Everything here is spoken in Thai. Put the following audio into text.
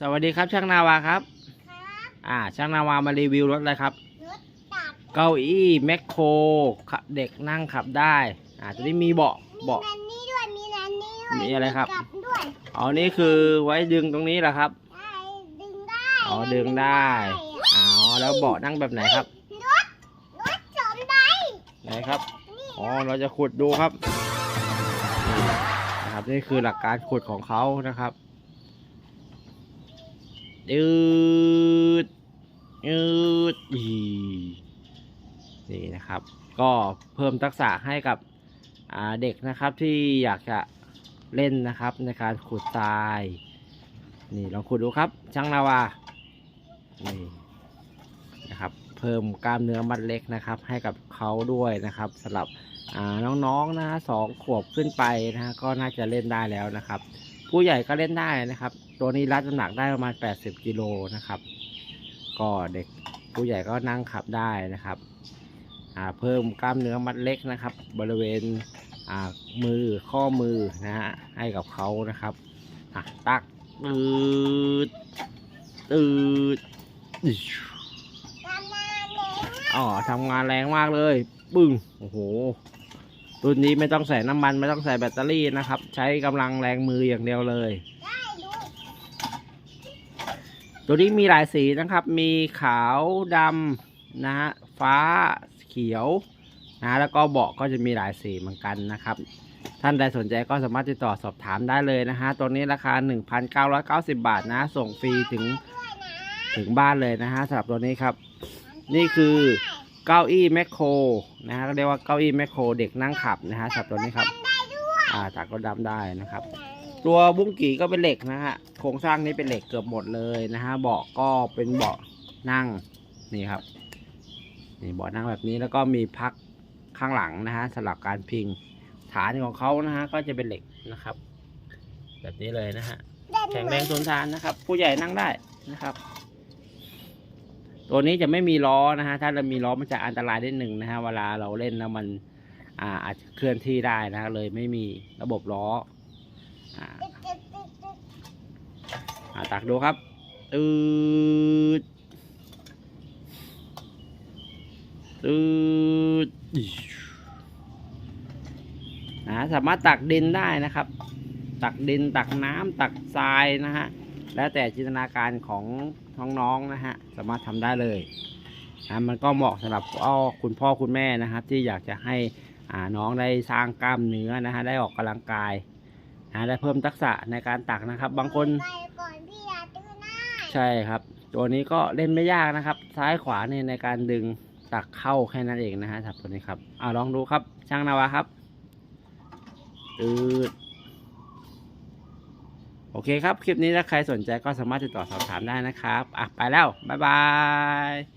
สวัสดีครับช่างนาวาครับ ครับอ่า ช่างนาวามารีวิวรถอะไรครับ รถตัดเก้าอี้แมคโครขับเด็กนั่งขับได้อ่าตัวนี้มีเบาะมีเบาะนันนี่ด้วย มีนันนี่ด้วยมีอะไรครับ กลับด้วยอ๋อนี่คือไว้ดึงตรงนี้แหละครับ ได้ดึงได้อ๋อดึงได้ อ๋อแล้วเบาะนั่งแบบไหนครับ รถรถสมได้ไหนครับ นี่อ๋อเราจะขุดดูครับนี่นะครับนี่คือหลักการขุดของเขานะครับ ยืดยืดอีนี่นะครับ ก็เพิ่มทักษะให้กับเด็กนะครับที่อยากจะเล่นนะครับในการขุดทราย นี่ลองขุดดูครับ ช่างนาวานี่นะครับ เพิ่มกล้ามเนื้อมัดเล็กนะครับ ให้กับเขาด้วยนะครับสำหรับน้องๆนะฮะสองขวบขึ้นไปนะก็น่าจะเล่นได้แล้วนะครับ ผู้ใหญ่ก็เล่นได้นะครับ ตัวนี้รับน้ำหนักได้ประมาณ 80กิโลนะครับ ก็เด็กผู้ใหญ่ก็นั่งขับได้นะครับอ่าเพิ่มกล้ามเนื้อมัดเล็กนะครับ บริเวณอ่ามือข้อมือนะฮะให้กับเขานะครับอะตักตืดตืดอิ๊วทำงานเลยอ๋อทำงานแรงมากเลย ปึ้งโอ้โห รุ่นนี้ไม่ต้องใส่น้ำมันไม่ต้องใส่แบตเตอรี่นะครับ ใช้กำลังแรงมืออย่างเดียวเลย ตัวนี้มีหลายสีนะครับ มีขาวดำนะฮะฟ้าเขียวนะแล้วก็เบาะก็จะมีหลายสีเหมือนกันนะครับ ท่านใดสนใจก็สามารถติดต่อสอบถามได้เลยนะฮะตัวนี้ราคา 1,990 บาทนะ ส่งฟรีถึงถึงบ้านเลยนะฮะสำหรับตัวนี้ครับ นี่คือ เก้าอี้แมคโครนะฮะก็เรียกว่าเก้าอี้แมคโครเด็กนั่งขับนะฮะสำหรับตัวนี้ครับได้ด้วยอ่าตักก็ดำได้นะครับ ตัวบุ้งกี่ก็เป็นเหล็กนะฮะโครงสร้างนี้เป็นเหล็กเกือบหมดเลยนะฮะเบาะก็เป็นเบาะนั่งนี่ครับนี่เบาะนั่งแบบนี้แล้วก็มีพักข้างหลังนะฮะสำหรับการพิงฐานของเขานะฮะก็จะเป็นเหล็กนะครับ แบบนี้เลยนะฮะแข็งแรงทนทานนะครับ ผู้ใหญ่นั่งได้นะครับ ตัวนี้จะไม่มีล้อนะฮะถ้าเรามีล้อมันจะอันตรายนิดหนึ่งนะฮะเวลาเราเล่นแล้วมันอ่าอาจจะเคลื่อนที่ได้นะะเลยไม่มีระบบล้ออ่าอ่าตักดูครับตืดตืดนะสามารถตักดินได้นะครับ ตักดินตักน้ำตักทรายนะฮะ แล้วแต่จินตนาการของน้องๆนะฮะสามารถทำได้เลยนะมันก็เหมาะสำหรับพ่อคุณพ่อคุณแม่นะครับ ที่อยากจะให้อ่าน้องได้สร้างกล้ามเนื้อนะฮะได้ออกกำลังกายนะได้เพิ่มทักษะในการตักนะครับ บางคนไปก่อนพี่ยาตื้อหน้าใช่ครับ ตัวนี้ก็เล่นไม่ยากนะครับ ซ้ายขวาเนี่ยในการดึงตักเข้าแค่นั้นเองนะฮะสำหรับตัวนี้ครับเอาลองดูครับช่างนาวาครับตืด โอเคครับ คลิปนี้ถ้าใครสนใจก็สามารถติดต่อสอบถามได้นะครับ อะ ไปแล้ว บ๊ายบาย